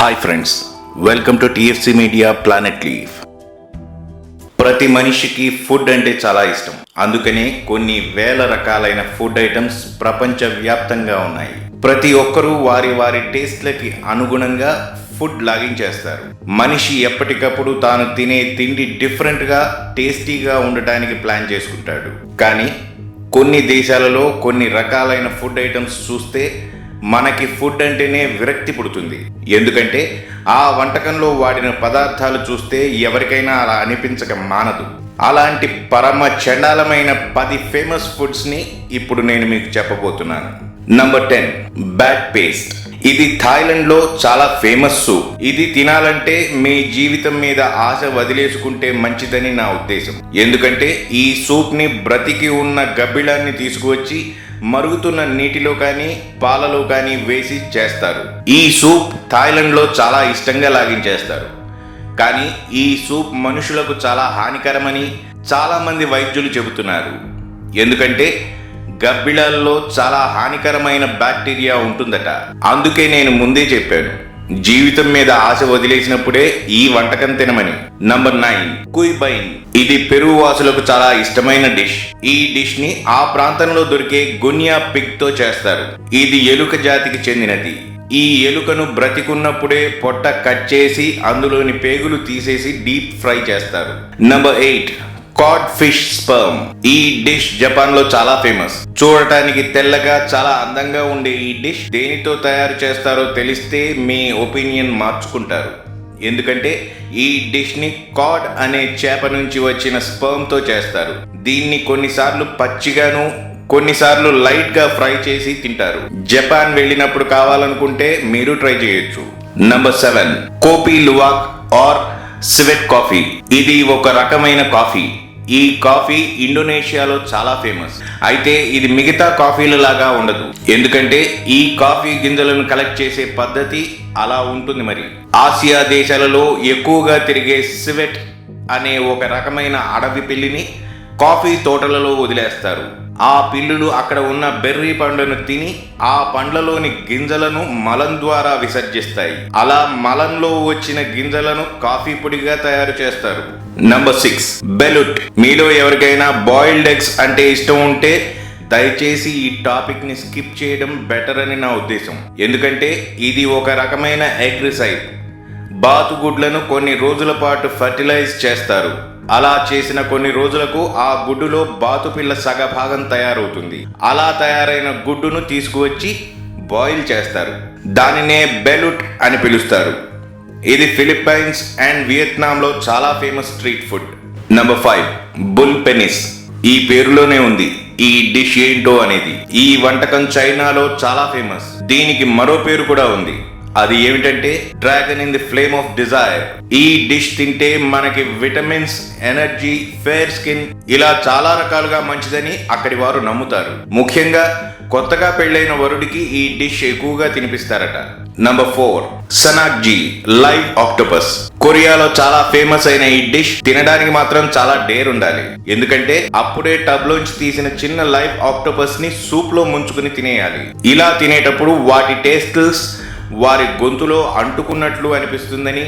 Hi friends welcome to TFC media planet leaf ప్రతి మనిషికి food అంటే చాలా ఇష్టం. అందుకనే కొన్ని వేల రకాలైన ఫుడ్ ఐటమ్స్ ప్రపంచవ్యాప్తంగా ఉన్నాయి. ప్రతి ఒక్కరూ వారి వారి టేస్ట్లకి అనుగుణంగా ఫుడ్ లాగించేస్తారు మనిషి ఎప్పటికప్పుడు తాను తినే తిండి డిఫరెంట్గా టేస్టీగా ఉండటానికి ప్లాన్ చేసుకుంటాడు. కానీ కొన్ని దేశాలలో కొన్ని రకాలైన ఫుడ్ ఐటమ్స్ చూస్తే మనకి ఫుడ్ అంటేనే విరక్తి పుడుతుంది. ఎందుకంటే ఆ వంటకంలో వాడిన పదార్థాలు చూస్తే ఎవరికైనా అలా అనిపించక మానదు. అలాంటి పరమ చండాలమైన పది ఫేమస్ ఫుడ్స్ని ఇప్పుడు నేను మీకు చెప్పబోతున్నాను. నంబర్ టెన్ బ్యాడ్ పేస్ట్ ఇది థాయిలాండ్లో చాలా ఫేమస్ సూప్ ఇది తినాలంటే మీ జీవితం మీద ఆశ వదిలేసుకుంటే మంచిదని నా ఉద్దేశం. ఎందుకంటే ఈ సూప్ని బ్రతికి ఉన్న గబ్బిళాన్ని తీసుకువచ్చి మరుగుతున్న నీటిలో కానీ పాలలో కానీ వేసి చేస్తారు. ఈ సూప్ థాయిలాండ్లో చాలా ఇష్టంగా లాగించేస్తారు. కానీ ఈ సూప్ మనుషులకు చాలా హానికరమని చాలా మంది వైద్యులు చెబుతున్నారు. ఎందుకంటే గబ్బిళాల్లో చాలా హానికరమైన బ్యాక్టీరియా ఉంటుందట. అందుకే నేను ముందే చెప్పాను జీవితం మీద ఆశ వదిలేసినప్పుడే ఈ వంటకం తినమని. నంబర్ నైన్ కుయిబైన్. ఇది పెరుగు వాసులకు చాలా ఇష్టమైన డిష్. ఈ డిష్ని ఆ ప్రాంతంలో దొరికే గున్యా పిగ్తో చేస్తారు. ఇది ఎలుక జాతికి చెందినది. ఈ ఎలుకను బ్రతికున్నప్పుడే పొట్ట కట్ చేసి అందులోని పేగులు తీసేసి డీప్ ఫ్రై చేస్తారు. Number eight cod fish sperm ఈ డిష్ జపాన్లో చాలా ఫేమస్ చూడటానికి తెల్లగా చాలా అందంగా ఉండే ఈ డిష్ దేనితో తయారు చేస్తారో తెలిస్తే మీ ఒపీనియన్ మార్చుకుంటారు. ఎందుకంటే ఈ డిష్ని కాడ్ అనే చేప నుంచి వచ్చిన స్పర్మ్తో చేస్తారు. దీన్ని కొన్నిసార్లు పచ్చిగాను కొన్నిసార్లు లైట్గా ఫ్రై చేసి తింటారు. జపాన్ వెళ్ళినప్పుడు కావాలనుకుంటే మీరు ట్రై చేయొచ్చు. Number seven kopi luwak or civet coffee ఇది ఒక రకమైన కాఫీ ఈ కాఫీ ఇండోనేషియాలో చాలా ఫేమస్. అయితే ఇది మిగతా కాఫీల లాగా ఉండదు. ఎందుకంటే ఈ కాఫీ గింజలను కలెక్ట్ చేసే పద్ధతి అలా ఉంటుంది మరి. ఆసియా దేశాలలో ఎక్కువగా తిరిగే సివెట్ అనే ఒక రకమైన అడవి పిల్లిని కాఫీ తోటలలో వదిలేస్తారు. ఆ పిల్లులు అక్కడ ఉన్న బెర్రీ పండును తిని ఆ పండ్లలోని గింజలను మలం ద్వారా విసర్జిస్తాయి. అలా మలంలో వచ్చిన గింజలను కాఫీ పొడిగా తయారు చేస్తారు. Number six balut. మీలో ఎవరికైనా బాయిల్డ్ ఎగ్స్ అంటే ఇష్టం ఉంటే దయచేసి ఈ టాపిక్ని స్కిప్ చేయడం బెటర్ అని నా ఉద్దేశం. ఎందుకంటే ఇది ఒక రకమైన ఎగ్రిసైడ్ బాతుగుడ్లను కొన్ని రోజుల పాటు ఫర్టిలైజ్ చేస్తారు. అలా చేసిన కొన్ని రోజులకు ఆ గుడ్డులో బాతుపిల్ల సగభాగం తయారవుతుంది. అలా తయారైన గుడ్డును తీసుకువచ్చి బాయిల్ చేస్తారు. దానినే బెలుట్ అని పిలుస్తారు. ఇది ఫిలిప్పైన్స్ అండ్ వియత్నాంలో చాలా famous street food. Number five bull penis. ఈ పేరులోనే ఉంది ఈ డిష్ ఏంటో అనేది. ఈ వంటకం చైనాలో చాలా ఫేమస్. దీనికి మరో పేరు కూడా ఉంది. అది ఏమిటంటే dragon in the flame of desire ఈ డిష్ తింటే మనకి విటమిన్స్ ఎనర్జీ ఫేర్ స్కిన్ ఇలా చాలా రకాలుగా మంచిదని అక్కడి వారు నమ్ముతారు. ముఖ్యంగా కొత్తగా పెళ్ళైన వరుడికి ఈ డిష్ ఎక్కువగా తినిపిస్తారట. Number four sannakji live octopus కొరియాలో చాలా ఫేమస్ అయిన ఈ డిష్ తినడానికి మాత్రం చాలా డేర్ ఉండాలి. ఎందుకంటే అప్పుడే టబ్ లోంచి తీసిన చిన్న లైవ్ ఆక్టోపస్ని సూప్లో ముంచుకుని తినేయాలి. ఇలా తినేటప్పుడు వాటి టేస్ట్స్ వారి గొంతులో అంటుకున్నట్లు అనిపిస్తుందని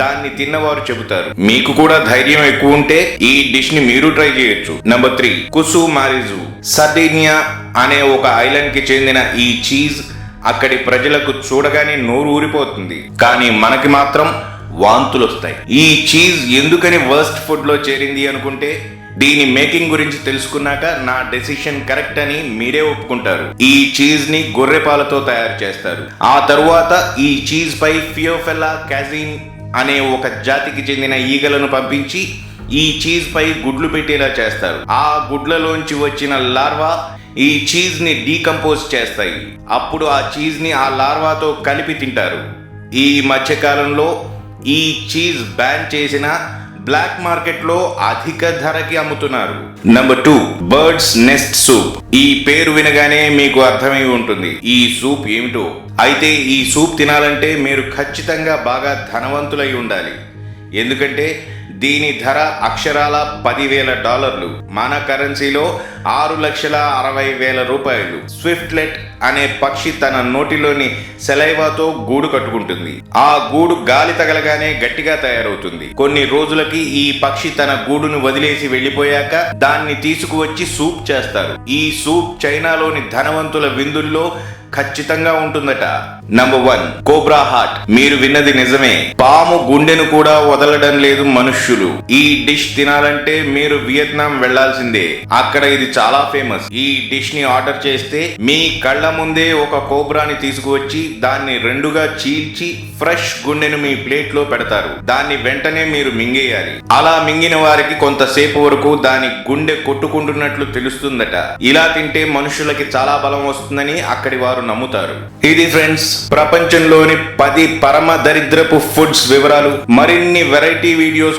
దాన్ని తిన్నవారు చెబుతారు. మీకు కూడా ధైర్యం ఎక్కువ ఉంటే ఈ డిష్ని మీరు ట్రై చేయొచ్చు. నంబర్ త్రీ కుసు మారిజు సర్డీనియా అనే ఒక ఐలాండ్కి చెందిన ఈ చీజ్ అక్కడి ప్రజలకు చూడగానే నోరు ఊరిపోతుంది. కానీ మనకి మాత్రం వాంతులు వస్తాయి ఈ చీజ్ ఎందుకని వర్స్ట్ ఫుడ్లో చేరింది అనుకుంటే దీని మేకింగ్ గురించి తెలుసుకున్నాక నా డెసిషన్ కరెక్ట్ అని మీరే ఒప్పుకుంటారు. ఈ చీజ్ని గొర్రె పాలతో తయారు చేస్తారు. ఆ తరువాత ఈ చీజ్ పై ఫియోఫెల్లా క్యాజిన్ అనే ఒక జాతికి చెందిన ఈగలను పంపించి ఈ చీజ్ పై గుడ్లు పెట్టేలా చేస్తారు. ఆ గుడ్లలోంచి వచ్చిన లార్వా ఈ చీజ్ని డీకంపోజ్ చేస్తాయి. అప్పుడు ఆ చీజ్ని ఆ లార్వాతో కలిపి తింటారు. ఈ మధ్యకాలంలో ఈ చీజ్ బ్యాన్ చేసిన బ్లాక్ మార్కెట్లో అధిక ధరకి అమ్ముతున్నారు. Number two bird's nest soup ఈ పేరు వినగానే మీకు అర్థమై ఉంటుంది. ఈ సూప్ ఏమిటో? అయితే ఈ సూప్ తినాలంటే మీరు ఖచ్చితంగా బాగా ధనవంతులై ఉండాలి. ఎందుకంటే దీని ధర అక్షరాల పదివేల డాలర్లు. మన కరెన్సీలో ఆరు లక్షల అరవై వేల రూపాయలు. స్విఫ్ట్లెట్ అనే పక్షి తన నోటిలోని సెలైవాతో గూడు కట్టుకుంటుంది. ఆ గూడు గాలి తగలగానే గట్టిగా తయారవుతుంది. కొన్ని రోజులకి ఈ పక్షి తన గూడును వదిలేసి వెళ్ళిపోయాక దాన్ని తీసుకువచ్చి సూప్ చేస్తారు. ఈ సూప్ చైనాలోని ధనవంతుల విందుల్లో ఖచ్చితంగా ఉంటుందట. Number one cobra heart. మీరు విన్నది నిజమే. పాము గుండెను కూడా వదలడం లేదు మనుష్యులు. ఈ డిష్ తినాలంటే మీరు వియత్నాం వెళ్ళాల్సిందే. అక్కడ ఇది చాలా ఫేమస్. ఈ డిష్ని ఆర్డర్ చేస్తే మీ కళ్ళ ముందే ఒక కోబ్రాని తీసుకువచ్చి దాన్ని రెండుగా చీల్చి ఫ్రెష్ గుండెను మీ ప్లేట్లో పెడతారు. దాన్ని వెంటనే మీరు మింగేయాలి. అలా మింగిన వారికి కొంతసేపు వరకు దాని గుండె కొట్టుకుంటున్నట్లు తెలుస్తుందట. ఇలా తింటే మనుషులకి చాలా బలం వస్తుందని అక్కడి వారు నమ్ముతారు. ఇది ఫ్రెండ్స్ ప్రపంచంలోని పది పరమ దరిద్రపు ఫుడ్స్ వివరాలు. మరిన్ని వెరైటీ వీడియోస్